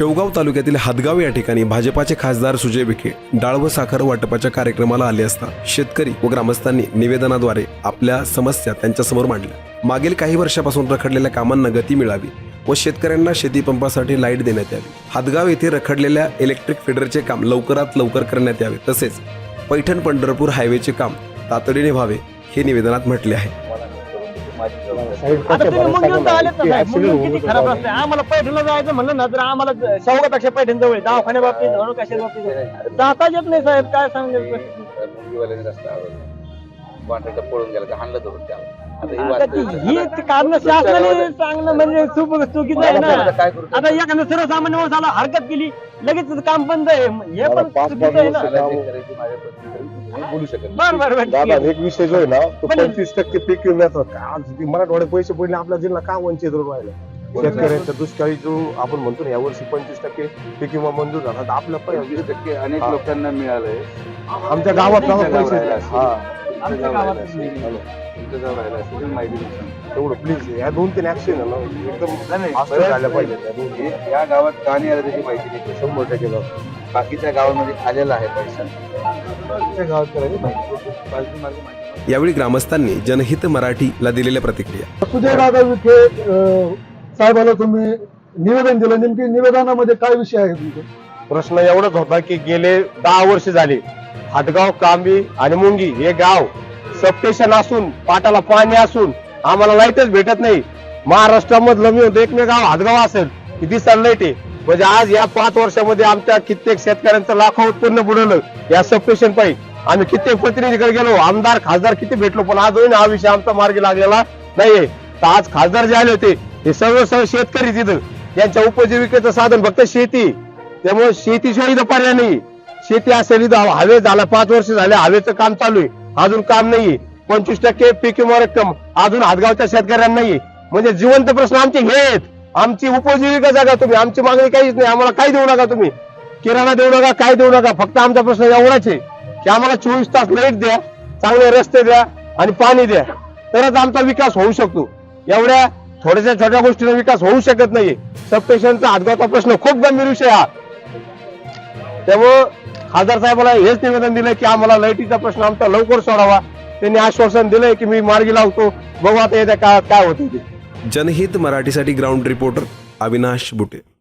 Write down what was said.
शेवगाव तालुक्यातील हादगाव या ठिकाणी भाजपाचे खासदार सुजय विखे डाळ व साखर वाटपाच्या कार्यक्रमाला आले असता शेतकरी व ग्रामस्थांनी निवेदनाद्वारे आपल्या समस्या त्यांच्यासमोर मांडल्या. मागील काही वर्षापासून रखडलेल्या कामांना गती मिळावी व शेतकऱ्यांना शेतीपंपासाठी लाइट देण्यात यावी. हादगाव येथे रखडलेल्या इलेक्ट्रिक फिडरचे काम लवकरात लवकर करण्यात यावे तसेच पैठण पंढरपूर हायवेचे काम तातडीने व्हावे हे निवेदनात म्हटले आहे. आता तुम्ही तर ना साहेब किती खराब रस्ते आहे. आम्हाला पैठणला जायचं म्हणलं ना तर आम्हाला शेवगापेक्षा पैठण जवळ आहे. दवाखान्या बाबतीत धडू कशा बाबतीत. जाताच येत नाही साहेब काय सांगेल मुंगीवाल्याने रस्ता आवडला कॉन्ट्रॅक्टर पळून गेला का हाणलं धरून त्याला. आता ही आता ही कारण शासनाने चांगलं म्हणजे चूक चुकीचं आहे ना. आता काय करू आता एखाद्या सर्वसामान्य माणसाला हरकत केली लगेच काम बंद आहे. हे पण चुकीचं आहे ना? त्याला जे करायची माझ्या पद्धतीने मी बोलू शकत नाही. बर बर बर. ठीक दादा आहे. एक विषय जो आहे ना तो पण- पंचवीस टक्के पीक विम्याचा आज ती मराठवाड्यात पैसे पडले आपला जिल्हा का वंचित राहिला? शेतकऱ्यांचा दुष्काळी जो आपण म्हणतो ना यावर्षी पंचवीस टक्के पीक विमा मंजूर झाला. तर आपला पंचवीस पैसे टक्के अनेक हा. लोकांना मिळालंय. आमच्या गावात गावात पैसे. हा. असेल, तर माहिती. तेवढं प्लीज या दोन तीन ऍक्शन आहे ना एकदम नाही, फास्ट बऱ्याच झाल्या पाहिजे त्या दोन तीन. हे- या गावात का नाही आलं त्याची माहिती नाही शंभर टक्के जाऊ. बाकीच्या गावामध्ये आलेला आहे पैसा. त्या गावात करायची माहिती बाकी माझी माहिती यावेळी ग्रामस्थांनी जनहित मराठीला दिलेल्या प्रतिक्रिया. सुजयदादा विखे अं, साहेबाला तुम्ही निवेदन दिलं. नेमकी निवेदनामध्ये काय विषय आहे तुमचे? प्रश्न एवढाच होता की गेले दहा वर्ष झाले. हाटगाव कांबी आणि मुंगी हे गाव सबस्टेशन असून पाटाला पाणी असून आम्हाला लाईटच भेटत नाही. महाराष्ट्रामधलं मी होतो एकमेव गाव हातगाव असेल की दिसायला लाइट आहे. म्हणजे आज या पाच वर्षामध्ये आमच्या कित्येक शेतकऱ्यांचं लाखो उत्पन्न बुडवलं या सबस्टेशन पायी. आम्ही कित्येक प्रतिनिधीकडे गेलो आमदार खासदार किती भेटलो पण आजही हा विषय आमचा मार्गी लागलेला नाहीये. तर आज खासदार जे आले होते हे सर्व सर्व शेतकरी तिथं. यांच्या उपजीविकेचं साधन फक्त शेती. त्यामुळे शेतीशिवाय इथं पर्याय नाही शेती असेल हवे झाला पाच वर्ष झाले हवेचं काम चालू आहे. अजून काम नाहीये. पंचवीस टक्के पीक विमा रक्कम अजून हातगावच्या शेतकऱ्यांना नाहीये. म्हणजे जिवंत प्रश्न आमचे हे आहेत आमची उपजीविका जागा तुम्ही आमची मागणी काहीच नाही. आम्हाला काही देऊ नका तुम्ही? किराणा देऊ नका काय देऊ नका? फक्त आमचा प्रश्न एवढाच आहे की आम्हाला चोवीस तास लाइट द्या चांगले रस्ते द्या आणि पाणी द्या. तरच आमचा विकास होऊ शकतो. एवढ्या थोड्याशा छोट्या गोष्टीचा विकास होऊ शकत नाही सबस्टेशनचा हातगावचा प्रश्न खूप गंभीर विषय हा. त्यामुळं खासदार साहेबाला हेच निवेदन दिलंय की आम्हाला लाईटीचा प्रश्न आमचा लवकर सोडावा. त्यांनी आश्वासन दिलंय की मी मार्गी लावतो. बघू आता येत्या काळात काय होते जनहित मराठीसाठी ग्राउंड रिपोर्टर अविनाश बुटे.